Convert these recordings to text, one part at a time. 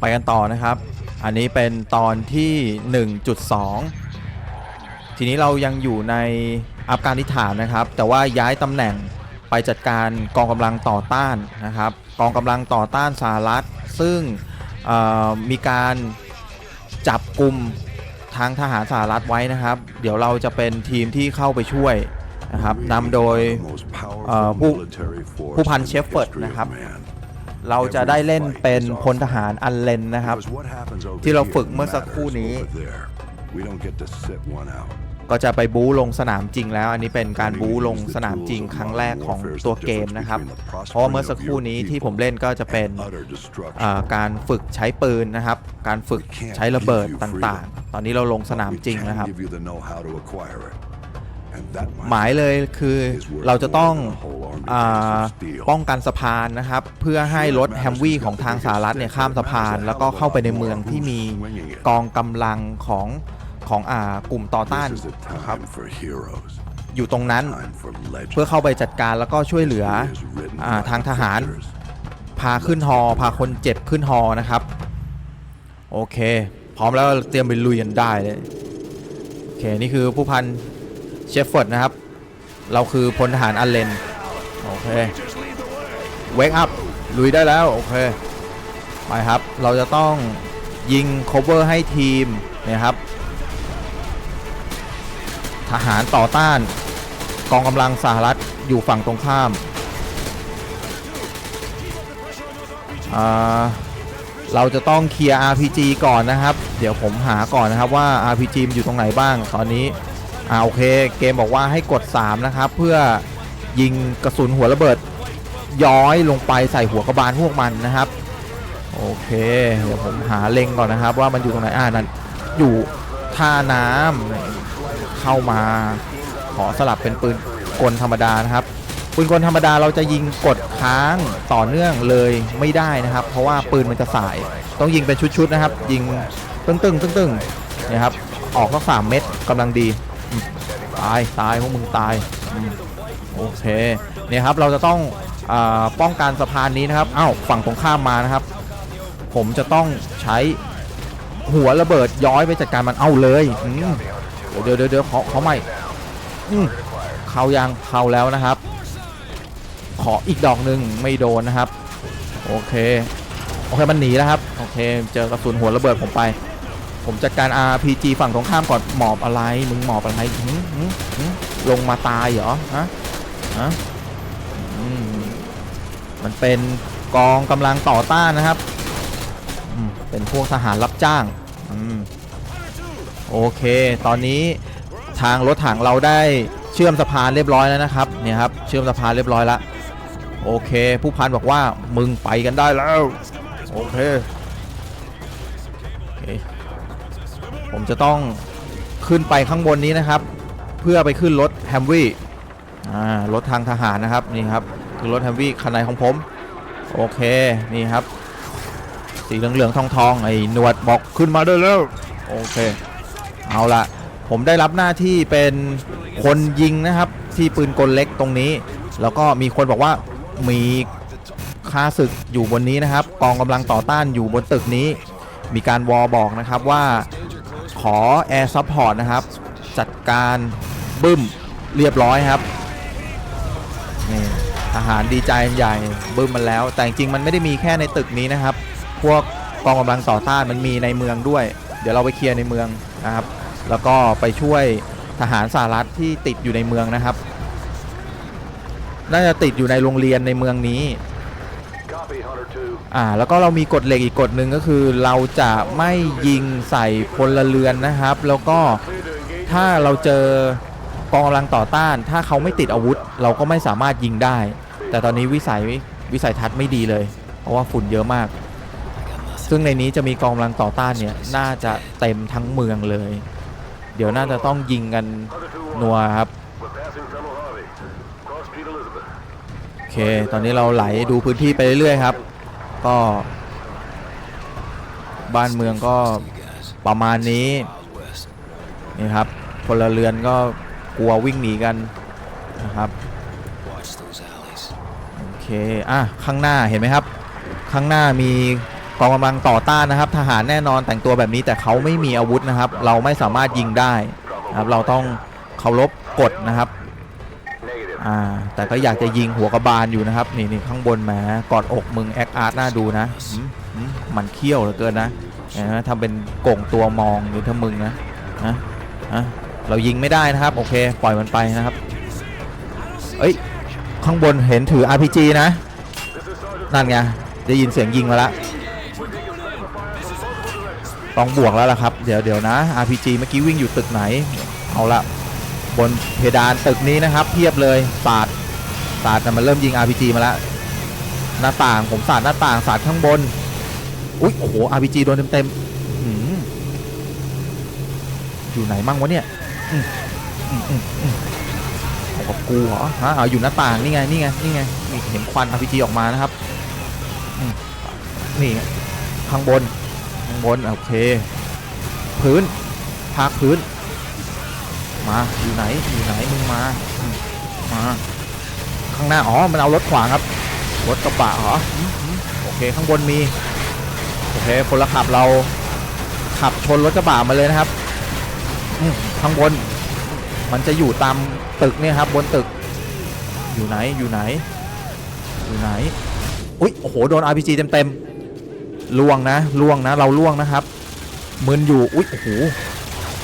ไปกันต่อนะครับ อันนี้เป็นตอนที่ 1.2 ทีนี้เรายังอยู่ในอัฟกานิสถานนะครับ แต่ว่าย้ายตำแหน่งไปจัดการกองกำลังต่อต้านนะครับ กองกำลังต่อต้านสหรัฐ ซึ่งมีการจับกลุ่มทางทหารสหรัฐไว้นะครับ เดี๋ยวเราจะเป็นทีมที่เข้าไปช่วยนะครับนำโดยผู้ผู้พันเชฟเฟิร์ดนะครับ เราจะได้เล่นเป็นพลทหารอันเลนนะครับ ที่เราฝึกเมื่อสักครู่นี้ ก็จะไปบู๊ลงสนามจริงแล้ว อันนี้เป็นการบู๊ลงสนามจริงครั้งแรกของตัวเกมนะครับ เพราะว่าเมื่อสักครู่นี้ที่ผมเล่นก็จะเป็นอ่าการฝึกใช้ปืนนะครับ การฝึกใช้ระเบิดต่างๆ ตอนนี้เราลงสนามจริงนะครับ หมายเลยคือเราจะต้องอาป้องกันสะพานนะครับ เพื่อให้รถแฮมวี่ของทางสหรัฐเนี่ยข้ามสะพาน แล้วก็เข้าไปในเมืองที่มีกองกำลังของของอ่ากลุ่มต่อต้านนะครับอยู่ตรงนั้นเพื่อเข้าไปจัดการแล้วก็ช่วยเหลืออาทางทหาร พาขึ้นฮอพาคนเจ็บขึ้นฮอนะครับ โอเค พร้อมแล้วเตรียมไปลุยกันได้เลยโอเค นี่คือผู้พัน เชฟเฟิร์ดนะครับ เราคือพลทหารอันเลน โอเค เวกอัพ ลุยได้แล้ว โอเค ไปครับ เราจะต้องยิง cover ให้ทีมนี่ยครับ ทหารต่อต้าน กองกำลังสหรัฐอยู่ฝั่งตรงข้ามเราจะต้องเคลียร์ RPG ก่อนนะครับ เดี๋ยวผมหาก่อนนะครับว่า RPG มอยู่ตรงไหนบ้างตอนนี้ อ่าโอเคเกมบอกว่าให้กด 3 นะครับ เพื่อยิงกระสุนหัวระเบิด ย้อยลงไปใส่หัวกระบาลพวกมันนะครับ โอเคเดี๋ยวผมหาเล็งก่อนนะครับ ว่ามันอยู่ตรงไหนอ่านั่นอยู่ท่าน้ำเข้ามาขอสลับเป็นปืนกลธรรมดานะครับปืนกลธรรมดาเราจะยิงกดค้างต่อเนื่องเลยไม่ได้นะครับ เพราะว่าปืนมันจะสาย ต้องยิงเป็นชุดๆนะครับ ยิงตึ้งๆตึ้งๆนะครับออกสักสามเม็ดกำลังดี ตายตายพวกมึงตายโอเคเนี่ยครับเราจะต้องอป้องกันสะพานนี้นะครับอ้าวฝั่งตรงข้ามมานะครับ ผมจะต้องใช้หัวระเบิดย้อยไปจัดการมันเอาเลยอืเดี๋ยวเดี๋ยวเดี๋ยวเขาเขาไม่อืเขายังเข้าแล้วนะครับ ขออีกดอกหนึ่งไม่โดนนะครับ โอเคโอเคมันหนีแล้วครับโอเค เจอกระสุนหัวระเบิดผมไป ผมจัดการ RPG ฝั่งตรงข้ามก่อนหมอบอะไร มึงหมอบอะไรลงมาตายเหรอฮะฮะมันเป็นกองกำลังต่อต้านนะครับ เป็นพวกทหารรับจ้างอโอเค ตอนนี้ทางรถถังเราได้เชื่อมสะพานเรียบร้อยแล้วนะครับ เนี่ยครับ เชื่อมสะพานเรียบร้อยล้วโอเค ผู้พันบอกว่ามึงไปกันได้แล้ว โอเคโอเค ผมจะต้องขึ้นไปข้างบนนี้นะครับ เพื่อไปขึ้นรถแฮมวี่รถทางทหารนะครับนี่ครับคือรถแฮมวี่คันไหนของผม โอเคนี่ครับ สีเหลืองๆทองๆไอ้หนวดบอกขึ้นมาด้แล้วโอเค เอาละผมได้รับหน้าที่เป็นคนยิงนะครับที่ปืนกลเล็กตรงนี้ แล้วก็มีคนบอกว่ามีค่าศึกอยู่บนนี้นะครับ กองกำลังต่อต้านอยู่บนตึกนี้ มีการวอบอกนะครับว่า ขอแอร์ซัพพอร์ตนะครับ จัดการบึ้มเรียบร้อยครับนี่ทหารดีใจใหญ่บึ้มมันแล้ว แต่จริงมันไม่ได้มีแค่ในตึกนี้นะครับ พวกกองกำลังต่อต้านมันมีในเมืองด้วย เดี๋ยวเราไปเคลียร์ในเมืองนะครับ แล้วก็ไปช่วยทหารสหรัฐที่ติดอยู่ในเมืองนะครับ น่าจะติดอยู่ในโรงเรียนในเมืองนี้ อ่าแล้วก็เรามีกฎเหล็กอีกกฎหนึ่งก็คือเราจะไม่ยิงใส่พลเรือนนะครับ แล้วก็ถ้าเราเจอกองกำลังต่อต้าน ถ้าเขาไม่ติดอาวุธ เราก็ไม่สามารถยิงได้ แต่ตอนนี้วิสัยวิสัยทัศน์ไม่ดีเลย เพราะว่าฝุ่นเยอะมาก ซึ่งในนี้จะมีกองกำลังต่อต้านเนี่ยน่าจะเต็มทั้งเมืองเลย เดี๋ยวน่าจะต้องยิงกันนัวครับ โอเค ตอนนี้เราไหลดูพื้นที่ไปเรื่อยๆครับ ก็ บ้านเมืองก็ประมาณนี้นี่ครับพลเรือนก็กลัววิ่งหนีกันนะครับโอเคอะข้างหน้าเห็นไหมครับ ข้างหน้ามีกองกำลังต่อต้านนะครับ ทหารแน่นอนแต่งตัวแบบนี้แต่เขาไม่มีอาวุธนะครับ เราไม่สามารถยิงได้นะครับ เราต้องเคารพกฎนะครับ อ่าแต่ก็อยากจะยิงหัวกระบาลอยู่นะครับ นี่นี่ข้างบนแหมกอดอกมึงแอคอาร์ตน่าดูนะมันเขี้ยวเหลือเกินนะนไหมทำเป็นโก่งตัวมองอยู่ถ้ามึงนะนะนะเรายิงไม่ได้นะครับ โอเค ปล่อยมันไปนะครับ เอ้ย ข้างบนเห็นถือ RPG นะ นั่นไงได้ยินเสียงยิงมาแล้วต้องบวกแล้วล่ะครับ เดี๋ยวเดี๋ยวนะ RPG เมื่อกี้วิ่งอยู่ตึกไหน เอาละ บนเพดานตึกนี้นะครับเพียบเลยศาสตร์ศาสตร์น่มันเริ่มยิง RPG มาแล้วหน้าต่างผมศาสตร์หน้าต่างศาสตร์ข้างบนอุ๊ยโอ้โห RPG โดนเต็มๆอื้อยู่ไหนมั่งวะเนี่ยอืมอืมอืมอืมเอากับกูเหรอฮะเอาอยู่หน้าต่างนี่ไงนี่ไงนี่ไงนี่เห็นควัน RPG ออกมานะครับนี่ข้างบนข้างบนโอเค พื้นภาคพื้น มาอยู่ไหนอยู่ไหนมึงมามาข้างหน้าอ๋อมันเอารถขวางครับรถกระบะเหรอโอเคข้างบนมีโอเคพลขับเราขับชนรถกระบะมาเลยนะครับข้างบน มันจะอยู่ตามตึกเนี่ยครับ บนตึก อยู่ไหนอยู่ไหน อยู่ไหนอุ้ยโอ้โหโดน RPG เต็มเต็มๆล่วงนะล่วงนะ เราล่วงนะครับมึนอยู่อุ้ยโอ้โห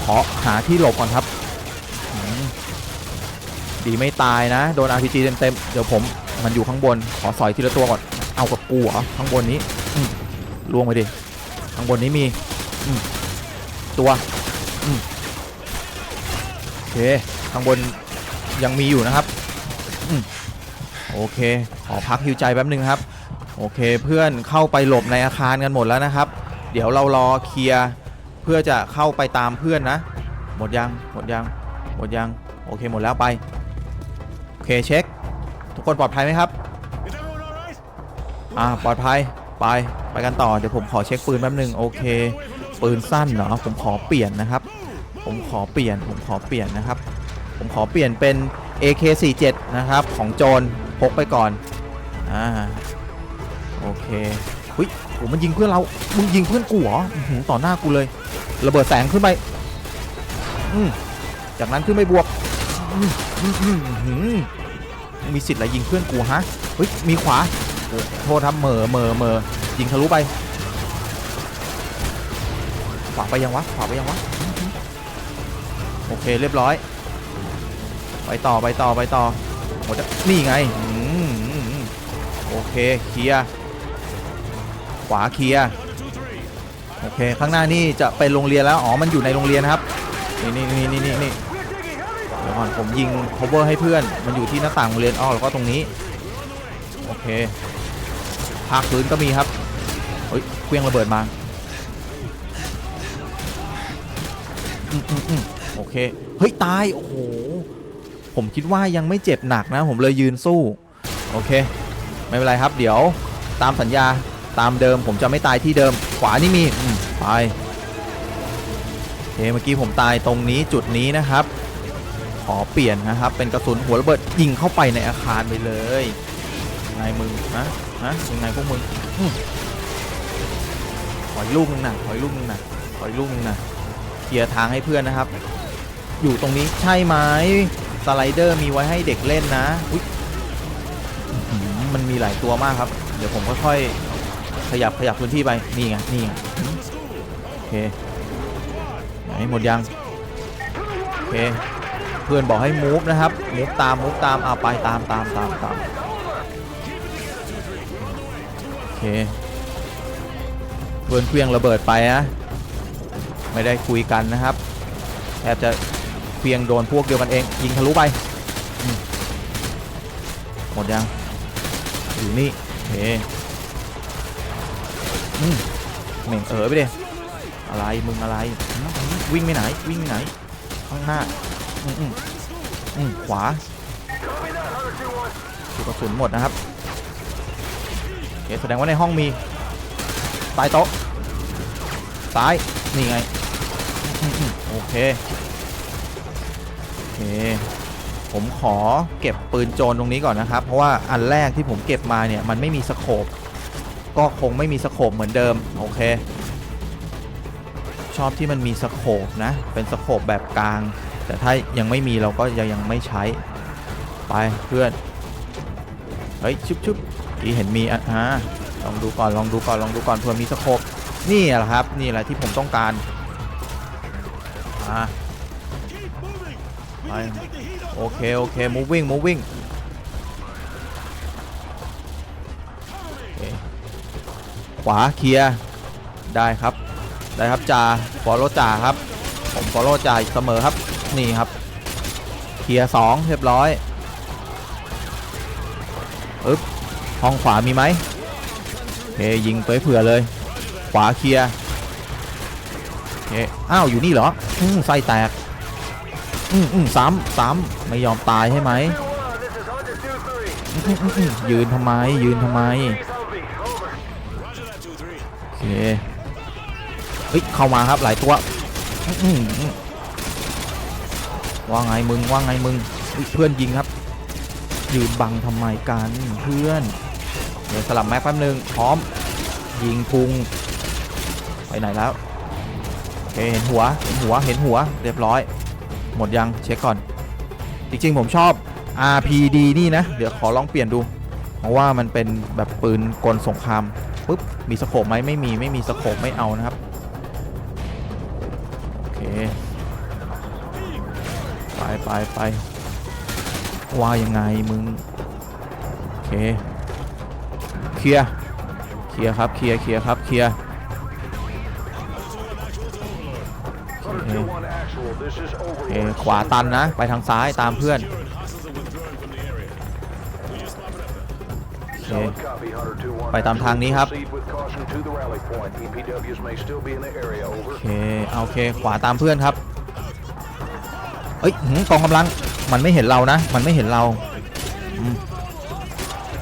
ขอหาที่หลบก่อนครับ ดีไม่ตายนะ โดน RPG เต็มๆ เดี๋ยวผมมันอยู่ข้างบน ขอสอยทีละตัวก่อน เอากับกูเหรอข้างบนนี้ล่วงไปดิ ข้างบนนี้มีอมตัวอโอเค ข้างบนยังมีอยู่นะครับอโอเค ขอพักฮิวใจแป๊บนึงครับ โอเค เพื่อนเข้าไปหลบในอาคารกันหมดแล้วนะครับ เดี๋ยวเรารอเคลียร์เพื่อจะเข้าไปตามเพื่อนนะ หมดยัง หมดยัง หมดยัง โอเค หมดแล้วไป เคเช็ค ทุกคนปลอดภัยไหมครับ อ่าปลอดภัยไปไปกันต่อเดี๋ยวผมขอเช็คปืนแป๊บหนึงโอเค ปืนสั้นเหรอผมขอเปลี่ยนนะครับ ผมขอเปลี่ยนผมขอเปลี่ยนนะครับ ผมขอเปลี่ยนเป็น AK47 นะครับของโจรพกไปก่อนอ่าโอเคเฮ้ยโหมันยิงเพื่อนเรา มึงยิงเพื่อนกูเหรอต่อหน้ากูเลย ระเบิดแสงขึ้นไป อืมจากนั้นขึ้นไปบวก มีสิทธิ์อะไรยิงเพื่อนกูฮะ เฮ้ย มีขวา โทษทำเหม่อเหม่อเหม่อยิงทะลุไป ขวาไปยังวะ ขวาไปยังวะ โอเคเรียบร้อย ไปต่อไปต่อไปต่อโอ้จะนี่ไง โอเคเคลียร์ขวาเคลียร์โอเค ข้างหน้านี่จะเป็นโรงเรียนแล้ว อ๋อ มันอยู่ในโรงเรียนนะครับ นี่นี่นี่นี่นี่ ก่อนผมยิง cover ให้เพื่อน มันอยู่ที่หน้าต่างโรงเรียนอ๋อแล้วก็ตรงนี้ โอเคภาคพื้นก็มีครับเฮ้ยเครื่องระเบิดมาอืมอืมอืมโอเค เฮ้ย ตาย โอ้โห ผมคิดว่ายังไม่เจ็บหนักนะ ผมเลยยืนสู้ โอเค ไม่เป็นไรครับ เดี๋ยวตามสัญญาตามเดิม ผมจะไม่ตายที่เดิม ขวานี่มีอืมไปโอเคเมื่อกี้ผมตายตรงนี้จุดนี้นะครับ ขอเปลี่ยนนะครับ เป็นกระสุนหัวระเบิดยิงเข้าไปในอาคารไปเลยยังไงมึงนะนะยังไงพวกมึงอืมขออีกลูกนึงนะขออีกลูกนึงนะขออีกลูกนึงนะเคลียร์ทางให้เพื่อนนะครับ อยู่ตรงนี้ใช่ไหมสไลเดอร์มีไว้ให้เด็กเล่นนะอุ๊ยมันมีหลายตัวมากครับ เดี๋ยวผมค่อยๆขยับขยับพื้นที่ไปนี่ไงนี่ไงโอเคไหนหมดยังโอเค เพื่อนบอกให้มูฟนะครับมูฟตามมูฟตามอ่าไปตามตามตามตามโอเคเพื่อนเคลียงระเบิดไปนะไม่ได้คุยกันนะครับแทบจะเคลียงโดนพวกเดียวกันเองยิงทะลุไปมหมดยังอยู่นี่โอเคอืมเหม่งเออไปเดิอะไรมึงอะไรวิ่งไปไหนวิ่งไปไหนข้างหน้า อืมอืมอืมขวาลูกกระสุนหมดนะครับโอเคแสดงว่าในห้องมีใต้โต๊ะซ้ายนี่ไงโอเคโอเค ผมขอเก็บปืนโจรตรงนี้ก่อนนะครับ เพราะว่าอันแรกที่ผมเก็บมาเนี่ยมันไม่มีสโคปก็คงไม่มีสโคปเหมือนเดิมโอเค ชอบที่มันมีสโคปนะเป็นสโคปแบบกลาง แต่ถ้ายังไม่มีเราก็ยังยังไม่ใช้ ไปเพื่อน เฮ้ยชุบชุบที่เห็นมีอะฮะลองดูก่อนลองดูก่อนลองดูก่อนเผื่อมีสโคปนี่แหละครับนี่แหละที่ผมต้องการอ่า Keep moving. We I- need to take the heat off. โอเคโอเค moving moving ขวาเคลียร์ได้ครับ ได้ครับจ่าฟอลโล่จ่าครับ ผมฟอลโล่จ่าเสมอครับ นี่ครับเคลียร์สองเรียบร้อยอึ๊บห้องขวามีไหมโอเคยิงไปเผื่อเลย ขวาเคลียร์โอเคอ้าวอยู่นี่เหรออืมไส้แตกอืมอืมซ้ำซ้ำไม่ยอมตายใช่ไหมยืนทำไมยืนทำไมโอเคเฮ้ยเข้ามาครับหลายตัวอืม ว่าไงมึงว่าไงมึงเพื่อนยิงครับ ยืนบังทำไมกันเพื่อนเดี๋ยวสลับแม็กแป๊บนึงพร้อม ยิงพุง ไปไหนแล้วโอเคเห็นหัวเห็นหัวเห็นหัวเรียบร้อย หมดยังเช็คก่อน จริงๆผมชอบ RPD นี่นะ เดี๋ยวขอลองเปลี่ยนดู เพราะว่ามันเป็นแบบปืนกลสงครามปุ๊บมีสโคปไหมไม่มีไม่มีสโคปไม่เอานะครับ ไปว่ายังไงมึง โอเค เคลียร์เคลียร์ครับ เคลียร์เคลียร์ครับ เคลียร์ โอเคขวาตันนะ ไปทางซ้ายตามเพื่อน ไปตามทางนี้ครับ โอเค โอเค ขวาตามเพื่อนครับ เอ้ยหืมกองกำลังมันไม่เห็นเรานะ มันไม่เห็นเรา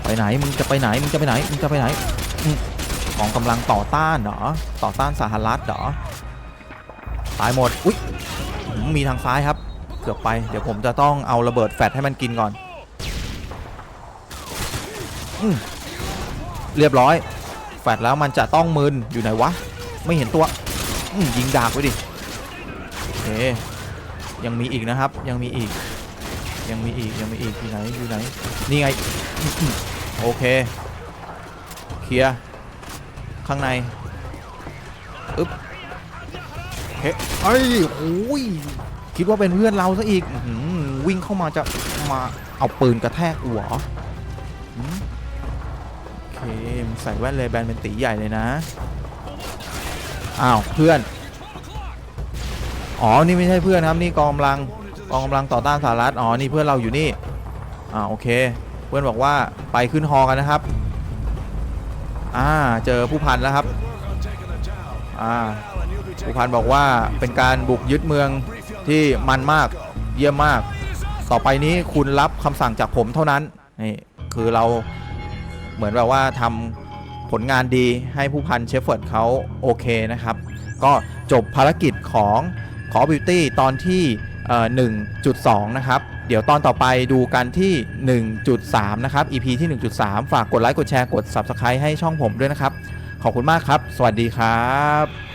ไปไหนมึงจะไปไหนมึงจะไปไหนมึงจะไปไหนกองกำลังต่อต้านเหรอต่อต้านสหรัฐเหรอตายหมดอุ๊ยมมีทางซ้ายครับ เกือบไปเดี๋ยวผมจะต้องเอาระเบิดแฟลชให้มันกินก่อนอเรียบร้อย แฟดแล้วมันจะต้องมึนอยู่ไหนวะ ไม่เห็นตัวยิงดากไว้ดิโอเค ยังมีอีกนะครับ ยังมีอีก ยังมีอีกยังมีอีกที่ไหนอยู่ไหนนี่ไงอืมอืมโอเคเคลียร์ข้างในอึ๊บโอเคเอ้ยโอ้ยคิดว่าเป็นเพื่อนเราซะอีกอื้อหือวิ่งเข้ามาจะมาเอาปืนกระแทกหัวอืมโอเคมึงใส่แว่นเลยแบนเป็นตีใหญ่เลยนะอ้าวเพื่อน อ๋อ นี่ไม่ใช่เพื่อนครับ นี่กองกำลัง กองกำลังต่อต้านสหรัฐ อ๋อ นี่เพื่อนเราอยู่นี่ อ่า โอเค เพื่อนบอกว่าไปขึ้นฮอกันนะครับ อ่า เจอผู้พันแล้วครับ อ่า ผู้พันบอกว่าเป็นการบุกยึดเมืองที่มันมาก เยี่ยมมาก ต่อไปนี้คุณรับคำสั่งจากผมเท่านั้น นี่ คือเราเหมือนแบบว่าทำผลงานดีให้ผู้พันเชฟเฟิร์ดเขาโอเคนะครับ ก็จบภารกิจของ ขอบิวตี้ตอนที่1.2 นะครับ เดี๋ยวตอนต่อไปดูกันที่ 1.3 นะครับ EP ที่ 1.3 ฝากกดไลค์ กดแชร์ กด Subscribe ให้ช่องผมด้วยนะครับ ขอบคุณมากครับ สวัสดีครับ